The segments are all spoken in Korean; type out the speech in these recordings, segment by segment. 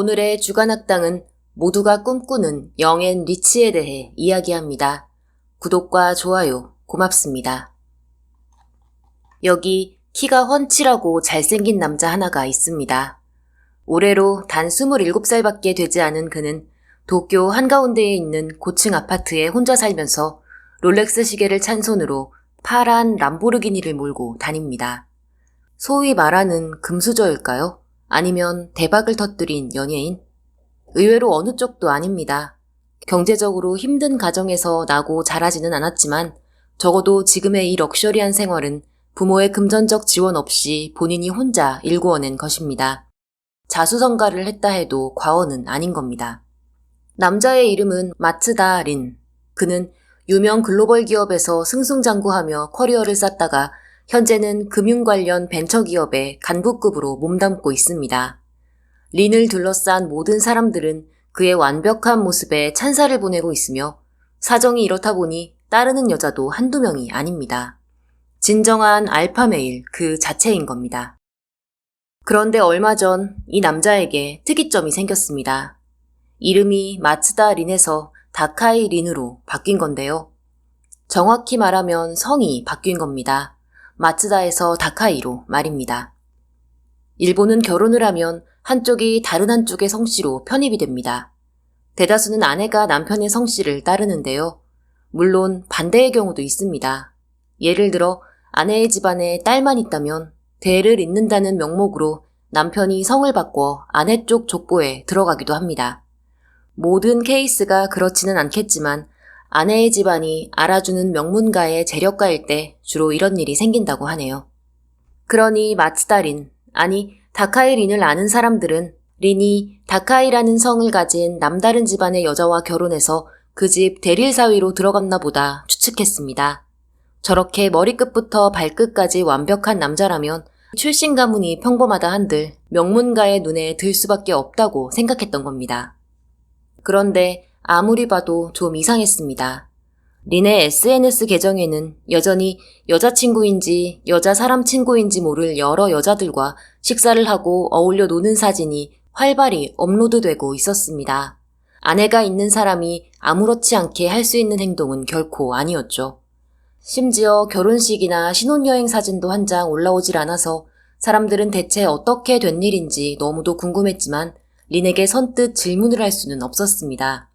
오늘의 주간학당은 모두가 꿈꾸는 영앤 리치에 대해 이야기합니다. 구독과 좋아요 고맙습니다. 여기 키가 훤칠하고 잘생긴 남자 하나가 있습니다. 올해로 단 27살밖에 되지 않은 그는 도쿄 한가운데에 있는 고층 아파트에 혼자 살면서 롤렉스 시계를 찬 손으로 파란 람보르기니를 몰고 다닙니다. 소위 말하는 금수저일까요? 아니면 대박을 터뜨린 연예인? 의외로 어느 쪽도 아닙니다. 경제적으로 힘든 가정에서 나고 자라지는 않았지만 적어도 지금의 이 럭셔리한 생활은 부모의 금전적 지원 없이 본인이 혼자 일구어낸 것입니다. 자수성가를 했다 해도 과언은 아닌 겁니다. 남자의 이름은 마츠다 린. 그는 유명 글로벌 기업에서 승승장구하며 커리어를 쌓다가 현재는 금융 관련 벤처기업의 간부급으로 몸담고 있습니다. 린을 둘러싼 모든 사람들은 그의 완벽한 모습에 찬사를 보내고 있으며 사정이 이렇다 보니 따르는 여자도 한두 명이 아닙니다. 진정한 알파메일 그 자체인 겁니다. 그런데 얼마 전 이 남자에게 특이점이 생겼습니다. 이름이 마츠다 린에서 다카이 린으로 바뀐 건데요. 정확히 말하면 성이 바뀐 겁니다. 마츠다에서 다카이로 말입니다. 일본은 결혼을 하면 한쪽이 다른 한쪽의 성씨로 편입이 됩니다. 대다수는 아내가 남편의 성씨를 따르는데요. 물론 반대의 경우도 있습니다. 예를 들어 아내의 집안에 딸만 있다면 대를 잇는다는 명목으로 남편이 성을 바꿔 아내 쪽 족보에 들어가기도 합니다. 모든 케이스가 그렇지는 않겠지만 아내의 집안이 알아주는 명문가의 재력가일 때 주로 이런 일이 생긴다고 하네요. 그러니 마츠다 린, 아니 다카이 린을 아는 사람들은 린이 다카이라는 성을 가진 남다른 집안의 여자와 결혼해서 그 집 대릴 사위로 들어갔나 보다 추측했습니다. 저렇게 머리끝부터 발끝까지 완벽한 남자라면 출신 가문이 평범하다 한들 명문가의 눈에 들 수밖에 없다고 생각했던 겁니다. 그런데 아무리 봐도 좀 이상했습니다. 린의 SNS 계정에는 여전히 여자친구인지 여자 사람 친구인지 모를 여러 여자들과 식사를 하고 어울려 노는 사진이 활발히 업로드되고 있었습니다. 아내가 있는 사람이 아무렇지 않게 할 수 있는 행동은 결코 아니었죠. 심지어 결혼식이나 신혼여행 사진도 한 장 올라오질 않아서 사람들은 대체 어떻게 된 일인지 너무도 궁금했지만 린에게 선뜻 질문을 할 수는 없었습니다.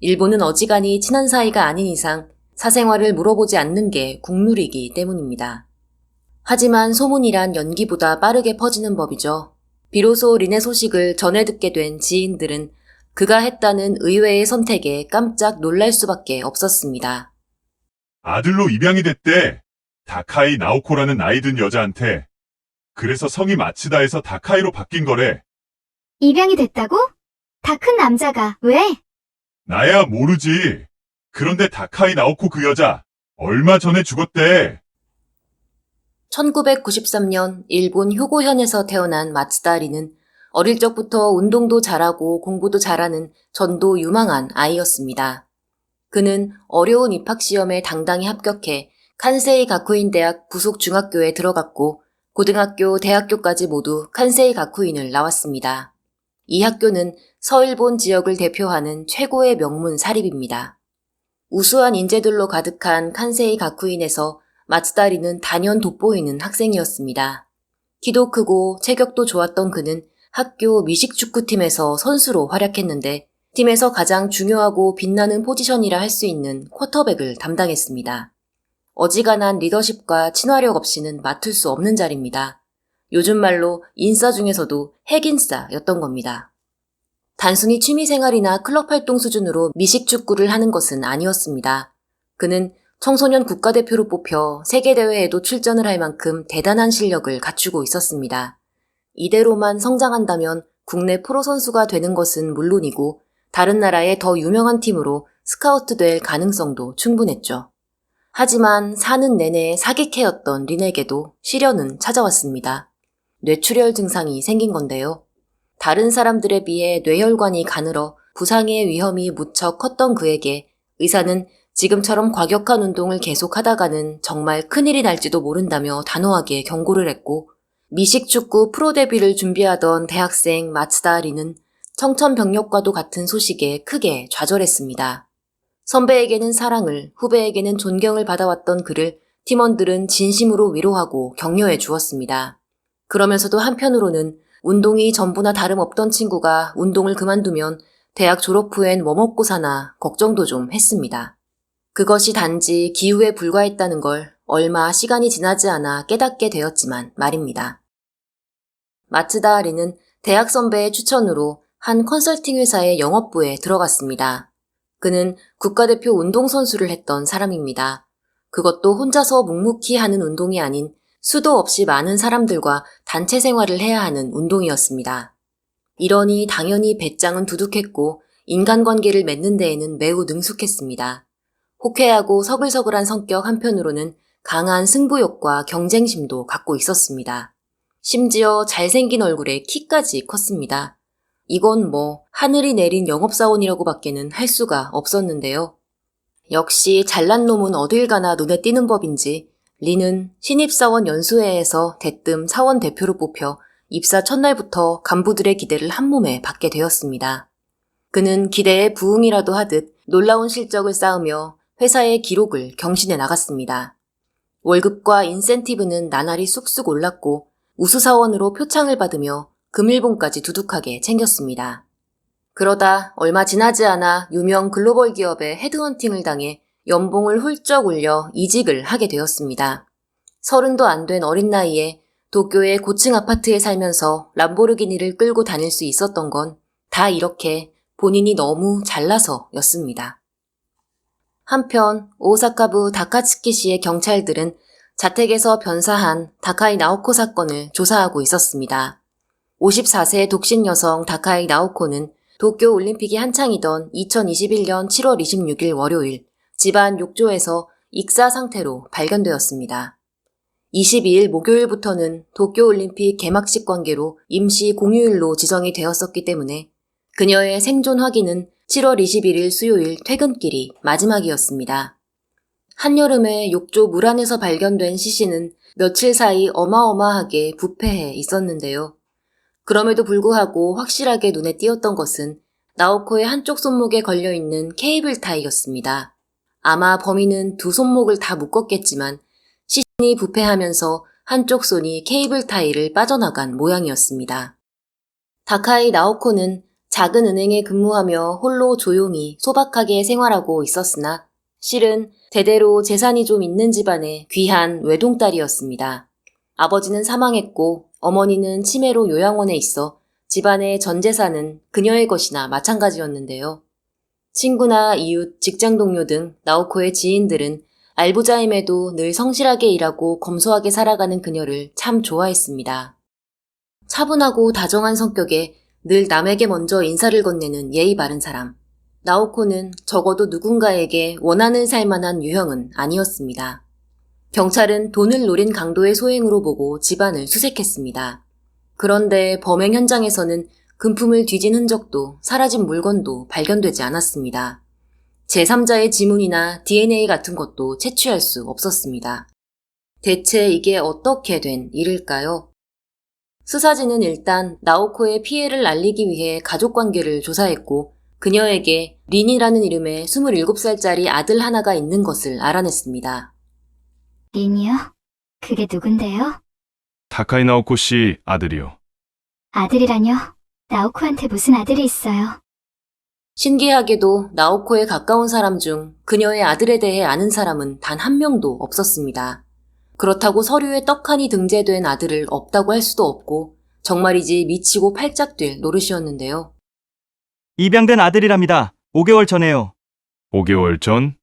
일본은 어지간히 친한 사이가 아닌 이상 사생활을 물어보지 않는 게 국룰이기 때문입니다. 하지만 소문이란 연기보다 빠르게 퍼지는 법이죠. 비로소 린의 소식을 전해 듣게 된 지인들은 그가 했다는 의외의 선택에 깜짝 놀랄 수밖에 없었습니다. 아들로 입양이 됐대. 다카이 나오코라는 나이 든 여자한테. 그래서 성이 마츠다에서 다카이로 바뀐 거래. 입양이 됐다고? 다 큰 남자가 왜? 나야 모르지. 그런데 다카이 나오코 그 여자 얼마 전에 죽었대. 1993년 일본 효고현에서 태어난 마츠다리는 어릴 적부터 운동도 잘하고 공부도 잘하는 전도 유망한 아이였습니다. 그는 어려운 입학시험에 당당히 합격해 칸세이 가쿠인 대학 부속 중학교에 들어갔고 고등학교, 대학교까지 모두 칸세이 가쿠인을 나왔습니다. 이 학교는 서일본 지역을 대표하는 최고의 명문 사립입니다. 우수한 인재들로 가득한 칸세이 가쿠인에서 마츠다리는 단연 돋보이는 학생이었습니다. 키도 크고 체격도 좋았던 그는 학교 미식축구팀에서 선수로 활약했는데 팀에서 가장 중요하고 빛나는 포지션이라 할 수 있는 쿼터백을 담당했습니다. 어지간한 리더십과 친화력 없이는 맡을 수 없는 자리입니다. 요즘 말로 인싸 중에서도 핵인싸였던 겁니다. 단순히 취미생활이나 클럽 활동 수준으로 미식축구를 하는 것은 아니었습니다. 그는 청소년 국가대표로 뽑혀 세계대회에도 출전을 할 만큼 대단한 실력을 갖추고 있었습니다. 이대로만 성장한다면 국내 프로 선수가 되는 것은 물론이고 다른 나라의 더 유명한 팀으로 스카우트 될 가능성도 충분했죠. 하지만 사는 내내 사기캐였던 린에게도 시련은 찾아왔습니다. 뇌출혈 증상이 생긴 건데요. 다른 사람들에 비해 뇌혈관이 가늘어 부상의 위험이 무척 컸던 그에게 의사는 지금처럼 과격한 운동을 계속하다가는 정말 큰일이 날지도 모른다며 단호하게 경고를 했고 미식축구 프로 데뷔를 준비하던 대학생 마츠다 리는 청천벽력과도 같은 소식에 크게 좌절했습니다. 선배에게는 사랑을, 후배에게는 존경을 받아왔던 그를 팀원들은 진심으로 위로하고 격려해 주었습니다. 그러면서도 한편으로는 운동이 전부나 다름없던 친구가 운동을 그만두면 대학 졸업 후엔 뭐 먹고 사나 걱정도 좀 했습니다. 그것이 단지 기후에 불과했다는 걸 얼마 시간이 지나지 않아 깨닫게 되었지만 말입니다. 마츠다 아리는 대학 선배의 추천으로 한 컨설팅 회사의 영업부에 들어갔습니다. 그는 국가대표 운동선수를 했던 사람입니다. 그것도 혼자서 묵묵히 하는 운동이 아닌 수도 없이 많은 사람들과 단체 생활을 해야 하는 운동이었습니다. 이러니 당연히 배짱은 두둑했고 인간관계를 맺는 데에는 매우 능숙했습니다. 호쾌하고 서글서글한 성격 한편으로는 강한 승부욕과 경쟁심도 갖고 있었습니다. 심지어 잘생긴 얼굴에 키까지 컸습니다. 이건 뭐 하늘이 내린 영업사원이라고 밖에는 할 수가 없었는데요. 역시 잘난 놈은 어딜 가나 눈에 띄는 법인지 리는 신입사원 연수회에서 대뜸 사원 대표로 뽑혀 입사 첫날부터 간부들의 기대를 한몸에 받게 되었습니다. 그는 기대에 부응이라도 하듯 놀라운 실적을 쌓으며 회사의 기록을 경신해 나갔습니다. 월급과 인센티브는 나날이 쑥쑥 올랐고 우수사원으로 표창을 받으며 금일봉까지 두둑하게 챙겼습니다. 그러다 얼마 지나지 않아 유명 글로벌 기업의 헤드헌팅을 당해 연봉을 훌쩍 올려 이직을 하게 되었습니다. 서른도 안 된 어린 나이에 도쿄의 고층 아파트에 살면서 람보르기니를 끌고 다닐 수 있었던 건 다 이렇게 본인이 너무 잘나서였습니다. 한편 오사카부 다카츠키시의 경찰들은 자택에서 변사한 다카이 나오코 사건을 조사하고 있었습니다. 54세 독신 여성 다카이 나오코는 도쿄 올림픽이 한창이던 2021년 7월 26일 월요일 집안 욕조에서 익사 상태로 발견되었습니다. 22일 목요일부터는 도쿄올림픽 개막식 관계로 임시 공휴일로 지정이 되었었기 때문에 그녀의 생존 확인은 7월 21일 수요일 퇴근길이 마지막이었습니다. 한여름에 욕조 물 안에서 발견된 시신은 며칠 사이 어마어마하게 부패해 있었는데요. 그럼에도 불구하고 확실하게 눈에 띄었던 것은 나오코의 한쪽 손목에 걸려있는 케이블 타이였습니다. 아마 범인은 두 손목을 다 묶었겠지만 시신이 부패하면서 한쪽 손이 케이블 타이를 빠져나간 모양이었습니다. 다카이 나오코는 작은 은행에 근무하며 홀로 조용히 소박하게 생활하고 있었으나 실은 대대로 재산이 좀 있는 집안의 귀한 외동딸이었습니다. 아버지는 사망했고 어머니는 치매로 요양원에 있어 집안의 전 재산은 그녀의 것이나 마찬가지였는데요. 친구나 이웃, 직장 동료 등 나오코의 지인들은 알부자임에도 늘 성실하게 일하고 검소하게 살아가는 그녀를 참 좋아했습니다. 차분하고 다정한 성격에 늘 남에게 먼저 인사를 건네는 예의 바른 사람. 나오코는 적어도 누군가에게 원하는 살만한 유형은 아니었습니다. 경찰은 돈을 노린 강도의 소행으로 보고 집안을 수색했습니다. 그런데 범행 현장에서는 금품을 뒤진 흔적도 사라진 물건도 발견되지 않았습니다. 제3자의 지문이나 DNA 같은 것도 채취할 수 없었습니다. 대체 이게 어떻게 된 일일까요? 수사진은 일단 나오코의 피해를 알리기 위해 가족 관계를 조사했고 그녀에게 린이라는 이름의 27살짜리 아들 하나가 있는 것을 알아냈습니다. 린이요? 그게 누군데요? 다카이 나오코 씨 아들이요. 아들이라뇨? 나오코한테 무슨 아들이 있어요? 신기하게도 나오코에 가까운 사람 중 그녀의 아들에 대해 아는 사람은 단 한 명도 없었습니다. 그렇다고 서류에 떡하니 등재된 아들을 없다고 할 수도 없고 정말이지 미치고 팔짝 뛸 노릇이었는데요. 입양된 아들이랍니다. 5개월 전에요. 5개월 전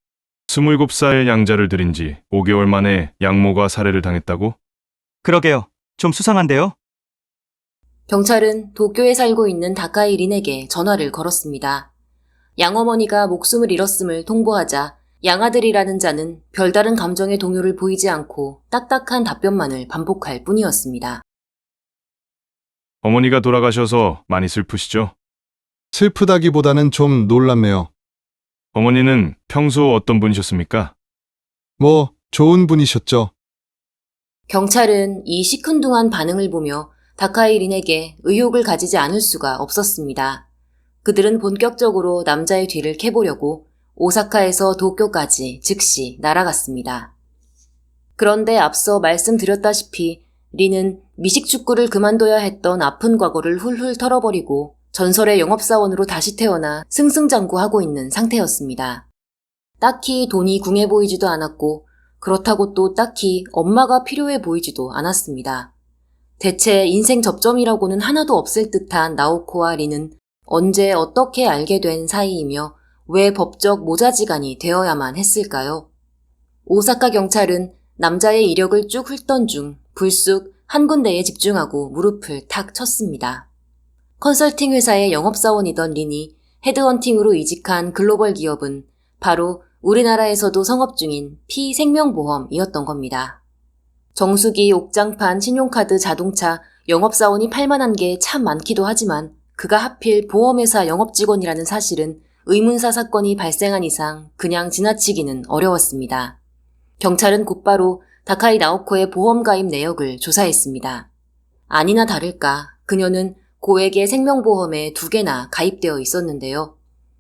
27살 양자를 들인 지 5개월 만에 양모가 살해를 당했다고? 그러게요. 좀 수상한데요? 경찰은 도쿄에 살고 있는 다카이 린에게 전화를 걸었습니다. 양어머니가 목숨을 잃었음을 통보하자 양아들이라는 자는 별다른 감정의 동요를 보이지 않고 딱딱한 답변만을 반복할 뿐이었습니다. 어머니가 돌아가셔서 많이 슬프시죠? 슬프다기보다는 좀 놀랍네요. 어머니는 평소 어떤 분이셨습니까? 뭐, 좋은 분이셨죠. 경찰은 이 시큰둥한 반응을 보며 다카이 린에게 의혹을 가지지 않을 수가 없었습니다. 그들은 본격적으로 남자의 뒤를 캐보려고 오사카에서 도쿄까지 즉시 날아갔습니다. 그런데 앞서 말씀드렸다시피 리는 미식축구를 그만둬야 했던 아픈 과거를 훌훌 털어버리고 전설의 영업사원으로 다시 태어나 승승장구하고 있는 상태였습니다. 딱히 돈이 궁해 보이지도 않았고 그렇다고 또 딱히 엄마가 필요해 보이지도 않았습니다. 대체 인생 접점이라고는 하나도 없을 듯한 나오코와 리는 언제 어떻게 알게 된 사이이며 왜 법적 모자지간이 되어야만 했을까요? 오사카 경찰은 남자의 이력을 쭉 훑던 중 불쑥 한 군데에 집중하고 무릎을 탁 쳤습니다. 컨설팅 회사의 영업사원이던 린이 헤드헌팅으로 이직한 글로벌 기업은 바로 우리나라에서도 성업 중인 피생명보험이었던 겁니다. 정수기, 옥장판, 신용카드, 자동차, 영업사원이 팔만한 게 참 많기도 하지만 그가 하필 보험회사 영업직원이라는 사실은 의문사 사건이 발생한 이상 그냥 지나치기는 어려웠습니다. 경찰은 곧바로 다카이 나오코의 보험 가입 내역을 조사했습니다. 아니나 다를까 그녀는 고액의 생명보험에 두 개나 가입되어 있었는데요.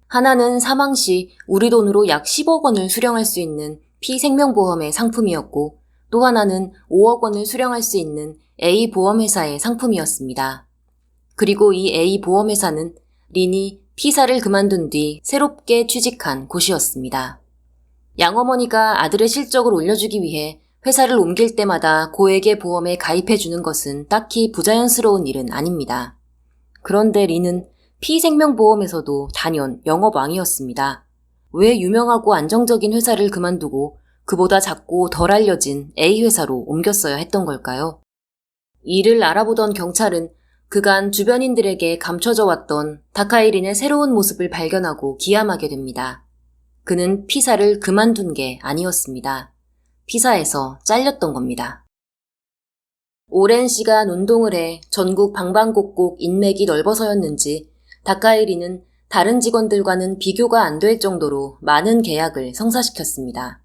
하나는 사망 시 우리 돈으로 약 10억 원을 수령할 수 있는 피생명보험의 상품이었고 또 하나는 5억 원을 수령할 수 있는 A 보험회사의 상품이었습니다. 그리고 이 A 보험회사는 린이 피사를 그만둔 뒤 새롭게 취직한 곳이었습니다. 양어머니가 아들의 실적을 올려주기 위해 회사를 옮길 때마다 고액의 보험에 가입해주는 것은 딱히 부자연스러운 일은 아닙니다. 그런데 린은 피생명보험에서도 단연 영업왕이었습니다. 왜 유명하고 안정적인 회사를 그만두고 그보다 작고 덜 알려진 A 회사로 옮겼어야 했던 걸까요? 이를 알아보던 경찰은 그간 주변인들에게 감춰져 왔던 다카이린의 새로운 모습을 발견하고 기함하게 됩니다. 그는 피사를 그만둔 게 아니었습니다. 피사에서 잘렸던 겁니다. 오랜 시간 운동을 해 전국 방방곡곡 인맥이 넓어서였는지 다카이리는 다른 직원들과는 비교가 안 될 정도로 많은 계약을 성사시켰습니다.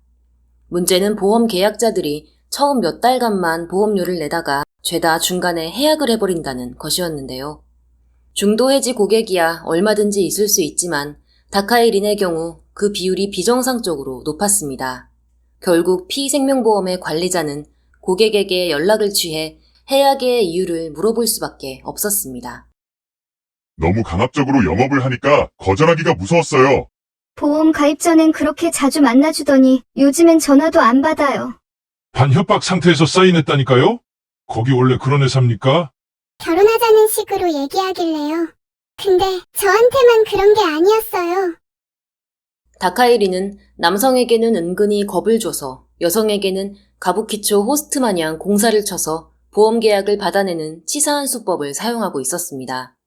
문제는 보험 계약자들이 처음 몇 달간만 보험료를 내다가 죄다 중간에 해약을 해버린다는 것이었는데요. 중도 해지 고객이야 얼마든지 있을 수 있지만 다카이린의 경우 그 비율이 비정상적으로 높았습니다. 결국 피생명보험의 관리자는 고객에게 연락을 취해 해약의 이유를 물어볼 수밖에 없었습니다. 너무 강압적으로 영업을 하니까 거절하기가 무서웠어요. 보험 가입 전엔 그렇게 자주 만나주더니 요즘엔 전화도 안 받아요. 반협박 상태에서 사인했다니까요? 거기 원래 그런 회사입니까? 결혼하자는 식으로 얘기하길래요. 근데 저한테만 그런 게 아니었어요. 다카이리는 남성에게는 은근히 겁을 줘서 여성에게는 가부키초 호스트 마냥 공사를 쳐서 보험 계약을 받아내는 치사한 수법을 사용하고 있었습니다.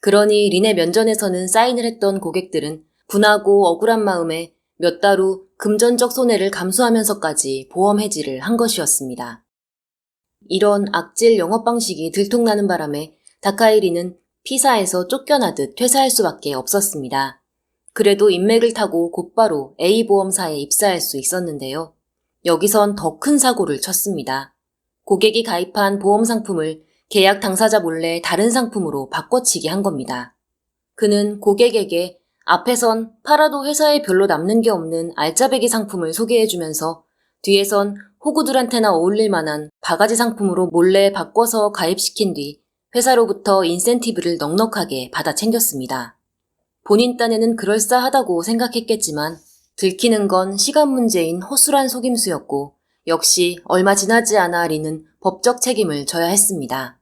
그러니 린의 면전에서는 사인을 했던 고객들은 분하고 억울한 마음에 몇 달 후 금전적 손해를 감수하면서까지 보험 해지를 한 것이었습니다. 이런 악질 영업 방식이 들통나는 바람에 다카이리는 피사에서 쫓겨나듯 퇴사할 수밖에 없었습니다. 그래도 인맥을 타고 곧바로 A보험사에 입사할 수 있었는데요. 여기선 더 큰 사고를 쳤습니다. 고객이 가입한 보험 상품을 계약 당사자 몰래 다른 상품으로 바꿔치기 한 겁니다. 그는 고객에게 앞에선 팔아도 회사에 별로 남는 게 없는 알짜배기 상품을 소개해주면서 뒤에선 호구들한테나 어울릴 만한 바가지 상품으로 몰래 바꿔서 가입시킨 뒤 회사로부터 인센티브를 넉넉하게 받아 챙겼습니다. 본인 딴에는 그럴싸하다고 생각했겠지만 들키는 건 시간 문제인 허술한 속임수였고 역시 얼마 지나지 않아 리는 법적 책임을 져야 했습니다.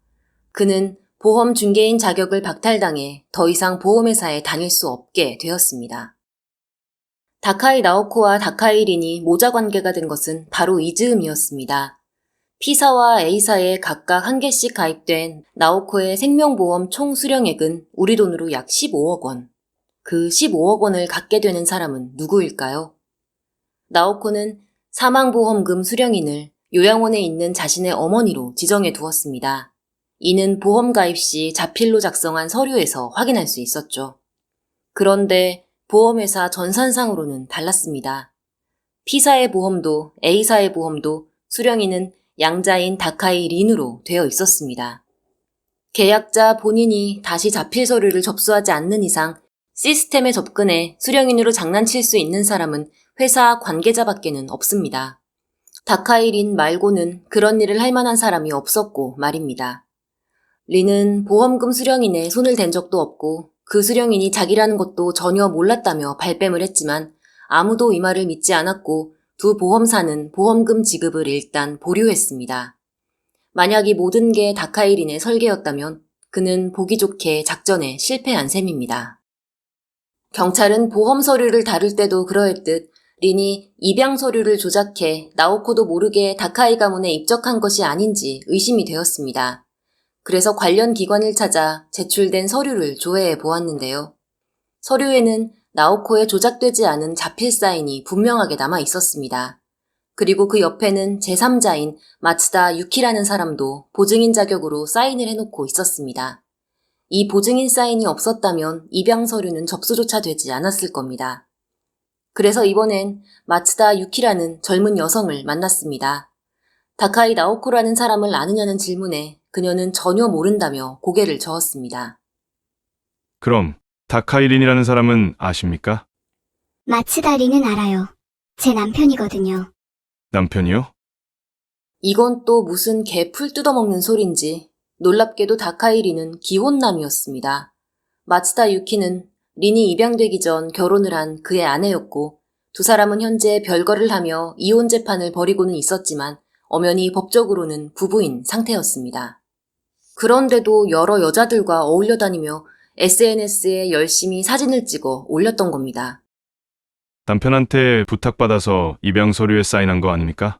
그는 보험 중개인 자격을 박탈당해 더 이상 보험회사에 다닐 수 없게 되었습니다. 다카이 나오코와 다카이 린이 모자 관계가 된 것은 바로 이 즈음이었습니다. P사와 A사에 각각 한 개씩 가입된 나오코의 생명보험 총 수령액은 우리 돈으로 약 15억 원. 그 15억 원을 갖게 되는 사람은 누구일까요? 나오코는 사망보험금 수령인을 요양원에 있는 자신의 어머니로 지정해 두었습니다. 이는 보험 가입 시 자필로 작성한 서류에서 확인할 수 있었죠. 그런데 보험회사 전산상으로는 달랐습니다. P사의 보험도 A사의 보험도 수령인은 양자인 다카이 린으로 되어 있었습니다. 계약자 본인이 다시 자필 서류를 접수하지 않는 이상 시스템에 접근해 수령인으로 장난칠 수 있는 사람은 회사 관계자밖에는 없습니다. 다카이 린 말고는 그런 일을 할 만한 사람이 없었고 말입니다. 리는 보험금 수령인에 손을 댄 적도 없고 그 수령인이 자기라는 것도 전혀 몰랐다며 발뺌을 했지만 아무도 이 말을 믿지 않았고 두 보험사는 보험금 지급을 일단 보류했습니다. 만약 이 모든 게 다카이린의 설계였다면 그는 보기 좋게 작전에 실패한 셈입니다. 경찰은 보험 서류를 다룰 때도 그러했듯 린이 입양 서류를 조작해 나오코도 모르게 다카이 가문에 입적한 것이 아닌지 의심이 되었습니다. 그래서 관련 기관을 찾아 제출된 서류를 조회해 보았는데요. 서류에는 나오코의 조작되지 않은 자필 사인이 분명하게 남아 있었습니다. 그리고 그 옆에는 제3자인 마츠다 유키라는 사람도 보증인 자격으로 사인을 해놓고 있었습니다. 이 보증인 사인이 없었다면 입양 서류는 접수조차 되지 않았을 겁니다. 그래서 이번엔 마츠다 유키라는 젊은 여성을 만났습니다. 다카이 나오코라는 사람을 아느냐는 질문에 그녀는 전혀 모른다며 고개를 저었습니다. 그럼 다카이린이라는 사람은 아십니까? 마츠다리는 알아요. 제 남편이거든요. 남편이요? 이건 또 무슨 개풀 뜯어먹는 소린지 놀랍게도 다카이리는 기혼남이었습니다. 마츠다 유키는 린이 입양되기 전 결혼을 한 그의 아내였고 두 사람은 현재 별거를 하며 이혼 재판을 벌이고는 있었지만 엄연히 법적으로는 부부인 상태였습니다. 그런데도 여러 여자들과 어울려 다니며 SNS에 열심히 사진을 찍어 올렸던 겁니다. 남편한테 부탁받아서 입양 서류에 사인한 거 아닙니까?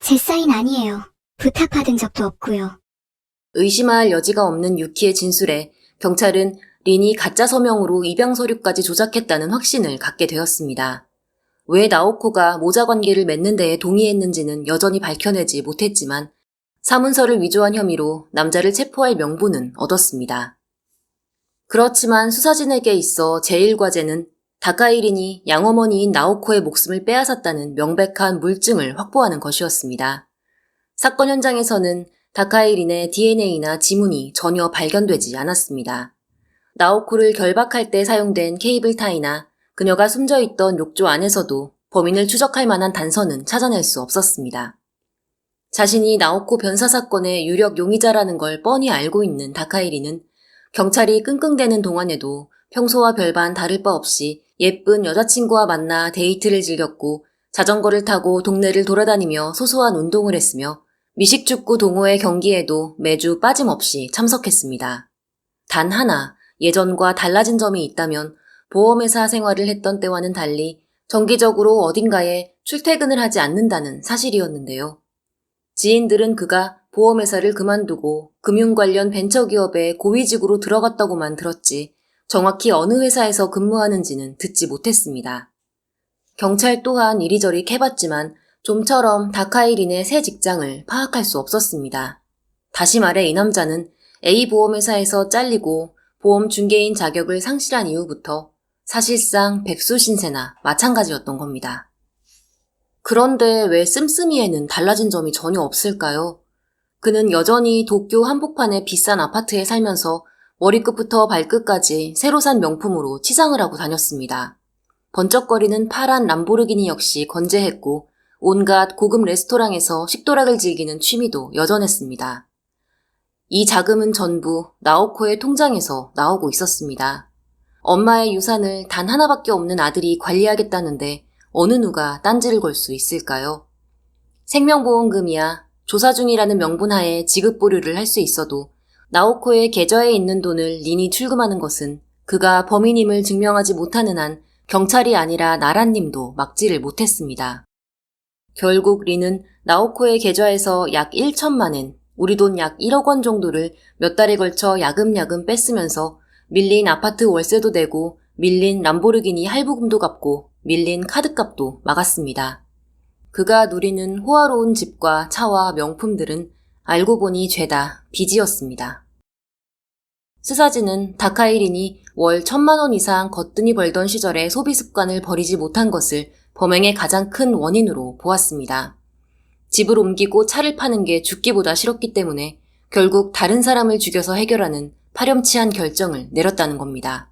제 사인 아니에요. 부탁받은 적도 없고요. 의심할 여지가 없는 유키의 진술에 경찰은 린이 가짜 서명으로 입양 서류까지 조작했다는 확신을 갖게 되었습니다. 왜 나오코가 모자 관계를 맺는 데에 동의했는지는 여전히 밝혀내지 못했지만 사문서를 위조한 혐의로 남자를 체포할 명분은 얻었습니다. 그렇지만 수사진에게 있어 제1과제는 다카이린이 양어머니인 나오코의 목숨을 빼앗았다는 명백한 물증을 확보하는 것이었습니다. 사건 현장에서는 다카이린의 DNA나 지문이 전혀 발견되지 않았습니다. 나오코를 결박할 때 사용된 케이블 타이나 그녀가 숨져 있던 욕조 안에서도 범인을 추적할 만한 단서는 찾아낼 수 없었습니다. 자신이 나오코 변사 사건의 유력 용의자라는 걸 뻔히 알고 있는 다카이리는 경찰이 끙끙대는 동안에도 평소와 별반 다를 바 없이 예쁜 여자친구와 만나 데이트를 즐겼고 자전거를 타고 동네를 돌아다니며 소소한 운동을 했으며 미식축구 동호회 경기에도 매주 빠짐없이 참석했습니다. 단 하나 예전과 달라진 점이 있다면 보험회사 생활을 했던 때와는 달리 정기적으로 어딘가에 출퇴근을 하지 않는다는 사실이었는데요. 지인들은 그가 보험회사를 그만두고 금융 관련 벤처기업에 고위직으로 들어갔다고만 들었지 정확히 어느 회사에서 근무하는지는 듣지 못했습니다. 경찰 또한 이리저리 캐봤지만 좀처럼 다카이린의 새 직장을 파악할 수 없었습니다. 다시 말해 이 남자는 A 보험회사에서 잘리고 보험 중개인 자격을 상실한 이후부터 사실상 백수 신세나 마찬가지였던 겁니다. 그런데 왜 씀씀이에는 달라진 점이 전혀 없을까요? 그는 여전히 도쿄 한복판의 비싼 아파트에 살면서 머리끝부터 발끝까지 새로 산 명품으로 치장을 하고 다녔습니다. 번쩍거리는 파란 람보르기니 역시 건재했고 온갖 고급 레스토랑에서 식도락을 즐기는 취미도 여전했습니다. 이 자금은 전부 나오코의 통장에서 나오고 있었습니다. 엄마의 유산을 단 하나밖에 없는 아들이 관리하겠다는데 어느 누가 딴지를 걸 수 있을까요? 생명보험금이야 조사 중이라는 명분 하에 지급 보류를 할 수 있어도 나오코의 계좌에 있는 돈을 린이 출금하는 것은 그가 범인임을 증명하지 못하는 한 경찰이 아니라 나라님도 막지를 못했습니다. 결국 린은 나오코의 계좌에서 약 1천만엔, 우리 돈 약 1억 원 정도를 몇 달에 걸쳐 야금야금 뺐으면서 밀린 아파트 월세도 내고 밀린 람보르기니 할부금도 갚고 밀린 카드값도 막았습니다. 그가 누리는 호화로운 집과 차와 명품들은 알고 보니 죄다 빚이었습니다. 스사지는 다카이린이 월 천만 원 이상 거뜬히 벌던 시절에 소비 습관을 버리지 못한 것을 범행의 가장 큰 원인으로 보았습니다. 집을 옮기고 차를 파는 게 죽기보다 싫었기 때문에 결국 다른 사람을 죽여서 해결하는 파렴치한 결정을 내렸다는 겁니다.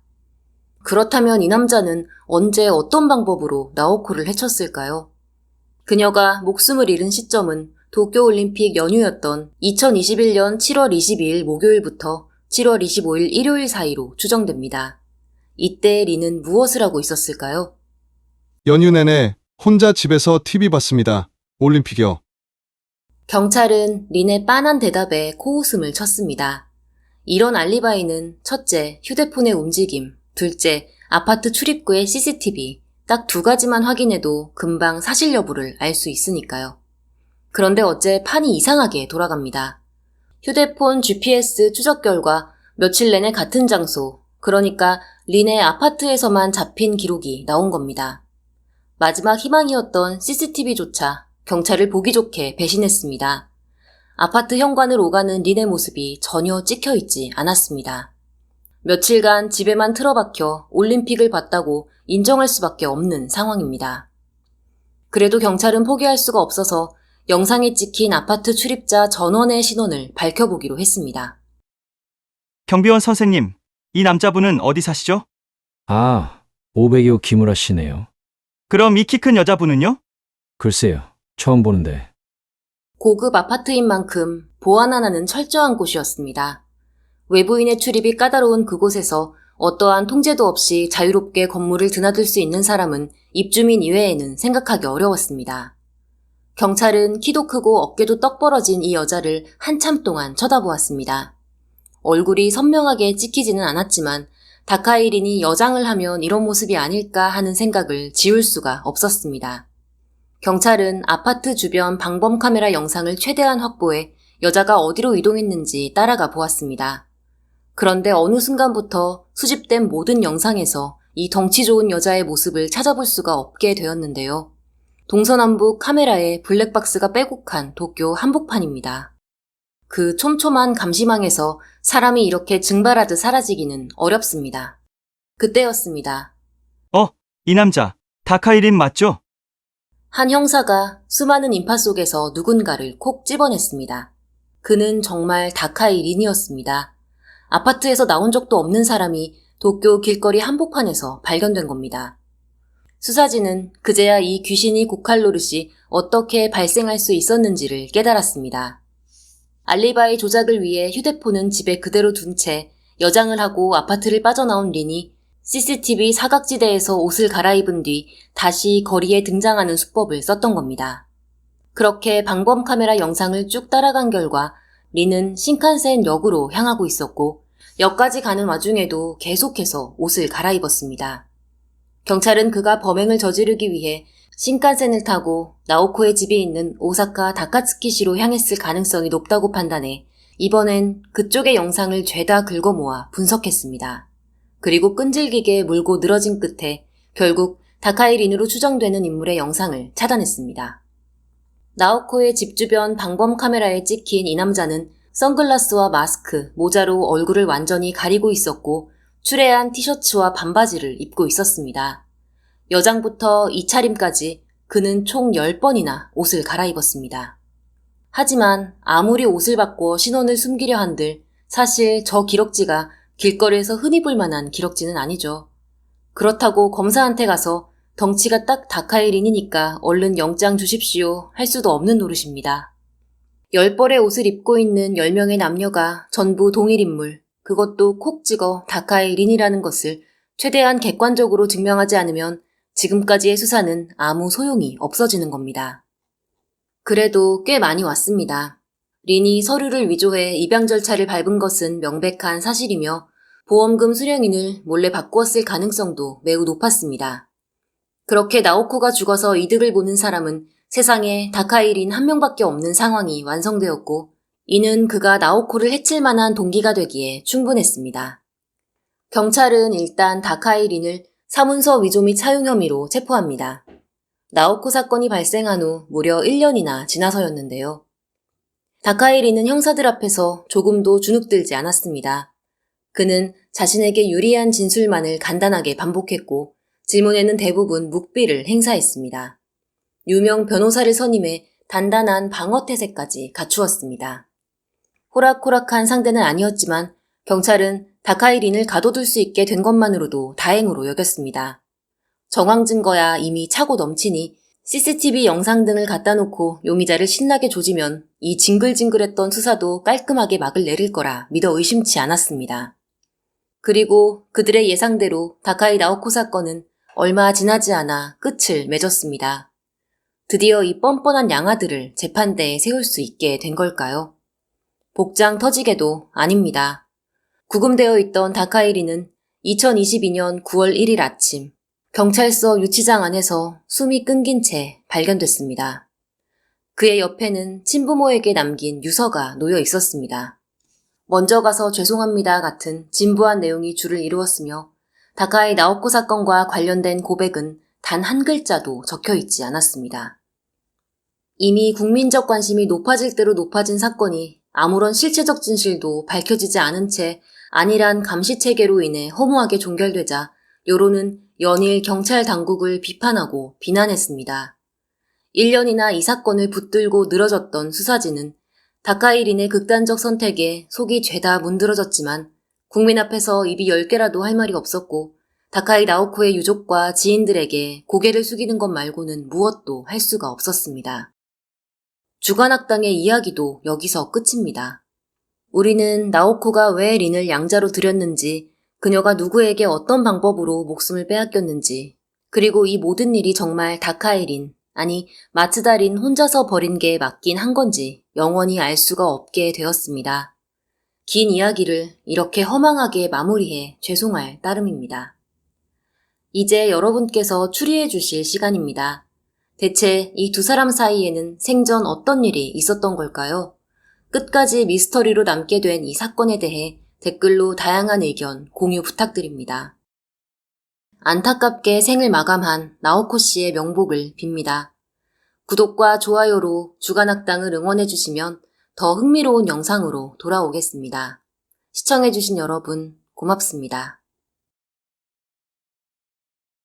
그렇다면 이 남자는 언제 어떤 방법으로 나오코를 해쳤을까요? 그녀가 목숨을 잃은 시점은 도쿄올림픽 연휴였던 2021년 7월 22일 목요일부터 7월 25일 일요일 사이로 추정됩니다. 이때 리는 무엇을 하고 있었을까요? 연휴 내내 혼자 집에서 TV 봤습니다. 올림픽이요. 경찰은 린의 빤한 대답에 코웃음을 쳤습니다. 이런 알리바이는 첫째, 휴대폰의 움직임, 둘째, 아파트 출입구의 CCTV, 딱 두 가지만 확인해도 금방 사실 여부를 알 수 있으니까요. 그런데 어째 판이 이상하게 돌아갑니다. 휴대폰 GPS 추적 결과 며칠 내내 같은 장소, 그러니까 린의 아파트에서만 잡힌 기록이 나온 겁니다. 마지막 희망이었던 CCTV조차 경찰을 보기 좋게 배신했습니다. 아파트 현관을 오가는 린의 모습이 전혀 찍혀 있지 않았습니다. 며칠간 집에만 틀어박혀 올림픽을 봤다고 인정할 수밖에 없는 상황입니다. 그래도 경찰은 포기할 수가 없어서 영상에 찍힌 아파트 출입자 전원의 신원을 밝혀보기로 했습니다. 경비원 선생님, 이 남자분은 어디 사시죠? 아, 502호 김우라 씨네요. 그럼 이 키 큰 여자분은요? 글쎄요, 처음 보는데. 고급 아파트인 만큼 보안 하나는 철저한 곳이었습니다. 외부인의 출입이 까다로운 그곳에서 어떠한 통제도 없이 자유롭게 건물을 드나들 수 있는 사람은 입주민 이외에는 생각하기 어려웠습니다. 경찰은 키도 크고 어깨도 떡 벌어진 이 여자를 한참 동안 쳐다보았습니다. 얼굴이 선명하게 찍히지는 않았지만 다카이린이 여장을 하면 이런 모습이 아닐까 하는 생각을 지울 수가 없었습니다. 경찰은 아파트 주변 방범 카메라 영상을 최대한 확보해 여자가 어디로 이동했는지 따라가 보았습니다. 그런데 어느 순간부터 수집된 모든 영상에서 이 덩치 좋은 여자의 모습을 찾아볼 수가 없게 되었는데요. 동서남북 카메라에 블랙박스가 빼곡한 도쿄 한복판입니다. 그 촘촘한 감시망에서 사람이 이렇게 증발하듯 사라지기는 어렵습니다. 그때였습니다. 이 남자, 다카이린 맞죠? 한 형사가 수많은 인파 속에서 누군가를 콕 집어냈습니다. 그는 정말 다카이 린이었습니다. 아파트에서 나온 적도 없는 사람이 도쿄 길거리 한복판에서 발견된 겁니다. 수사진은 그제야 이 귀신이 고칼 노릇이 어떻게 발생할 수 있었는지를 깨달았습니다. 알리바이 조작을 위해 휴대폰은 집에 그대로 둔 채 여장을 하고 아파트를 빠져나온 린이 CCTV 사각지대에서 옷을 갈아입은 뒤 다시 거리에 등장하는 수법을 썼던 겁니다. 그렇게 방범 카메라 영상을 쭉 따라간 결과 리는 신칸센 역으로 향하고 있었고 역까지 가는 와중에도 계속해서 옷을 갈아입었습니다. 경찰은 그가 범행을 저지르기 위해 신칸센을 타고 나오코의 집이 있는 오사카 다카츠키시로 향했을 가능성이 높다고 판단해 이번엔 그쪽의 영상을 죄다 긁어 모아 분석했습니다. 그리고 끈질기게 물고 늘어진 끝에 결국 다카이린으로 추정되는 인물의 영상을 차단했습니다. 나오코의 집 주변 방범 카메라에 찍힌 이 남자는 선글라스와 마스크, 모자로 얼굴을 완전히 가리고 있었고 추레한 티셔츠와 반바지를 입고 있었습니다. 여장부터 이차림까지 그는 총 10번이나 옷을 갈아입었습니다. 하지만 아무리 옷을 바꿔 신원을 숨기려 한들 사실 저 기럭지가 길거리에서 흔히 볼 만한 기럭지는 아니죠. 그렇다고 검사한테 가서 덩치가 딱 다카이린이니까 얼른 영장 주십시오 할 수도 없는 노릇입니다. 열 벌의 옷을 입고 있는 열 명의 남녀가 전부 동일 인물, 그것도 콕 찍어 다카이린이라는 것을 최대한 객관적으로 증명하지 않으면 지금까지의 수사는 아무 소용이 없어지는 겁니다. 그래도 꽤 많이 왔습니다. 린이 서류를 위조해 입양 절차를 밟은 것은 명백한 사실이며 보험금 수령인을 몰래 바꾸었을 가능성도 매우 높았습니다. 그렇게 나오코가 죽어서 이득을 보는 사람은 세상에 다카이린 한 명밖에 없는 상황이 완성되었고 이는 그가 나오코를 해칠 만한 동기가 되기에 충분했습니다. 경찰은 일단 다카이린을 사문서 위조 및 차용 혐의로 체포합니다. 나오코 사건이 발생한 후 무려 1년이나 지나서였는데요. 다카이리는 형사들 앞에서 조금도 주눅들지 않았습니다. 그는 자신에게 유리한 진술만을 간단하게 반복했고 질문에는 대부분 묵비를 행사했습니다. 유명 변호사를 선임해 단단한 방어 태세까지 갖추었습니다. 호락호락한 상대는 아니었지만 경찰은 다카이린을 가둬둘 수 있게 된 것만으로도 다행으로 여겼습니다. 정황 증거야 이미 차고 넘치니 CCTV 영상 등을 갖다 놓고 용의자를 신나게 조지면 이 징글징글했던 수사도 깔끔하게 막을 내릴 거라 믿어 의심치 않았습니다. 그리고 그들의 예상대로 다카이 나오코 사건은 얼마 지나지 않아 끝을 맺었습니다. 드디어 이 뻔뻔한 양아들을 재판대에 세울 수 있게 된 걸까요? 복장 터지게도 아닙니다. 구금되어 있던 다카이리는 2022년 9월 1일 아침 경찰서 유치장 안에서 숨이 끊긴 채 발견됐습니다. 그의 옆에는 친부모에게 남긴 유서가 놓여 있었습니다. 먼저 가서 죄송합니다 같은 진부한 내용이 줄을 이루었으며 다카이 나오코 사건과 관련된 고백은 단 한 글자도 적혀 있지 않았습니다. 이미 국민적 관심이 높아질 대로 높아진 사건이 아무런 실체적 진실도 밝혀지지 않은 채 안일한 감시 체계로 인해 허무하게 종결되자 여론은 연일 경찰 당국을 비판하고 비난했습니다. 1년이나 이 사건을 붙들고 늘어졌던 수사진은 다카이린의 극단적 선택에 속이 죄다 문드러졌지만 국민 앞에서 입이 열 개라도 할 말이 없었고 다카이 나오코의 유족과 지인들에게 고개를 숙이는 것 말고는 무엇도 할 수가 없었습니다. 주간악당의 이야기도 여기서 끝입니다. 우리는 나오코가 왜 린을 양자로 들였는지, 그녀가 누구에게 어떤 방법으로 목숨을 빼앗겼는지, 그리고 이 모든 일이 정말 다카이 린, 아니 마츠다 린 혼자서 벌인 게 맞긴 한 건지 영원히 알 수가 없게 되었습니다. 긴 이야기를 이렇게 허망하게 마무리해 죄송할 따름입니다. 이제 여러분께서 추리해 주실 시간입니다. 대체 이 두 사람 사이에는 생전 어떤 일이 있었던 걸까요? 끝까지 미스터리로 남게 된 이 사건에 대해 댓글로 다양한 의견 공유 부탁드립니다. 안타깝게 생을 마감한 나오코 씨의 명복을 빕니다. 구독과 좋아요로 주간악당을 응원해주시면 더 흥미로운 영상으로 돌아오겠습니다. 시청해주신 여러분 고맙습니다.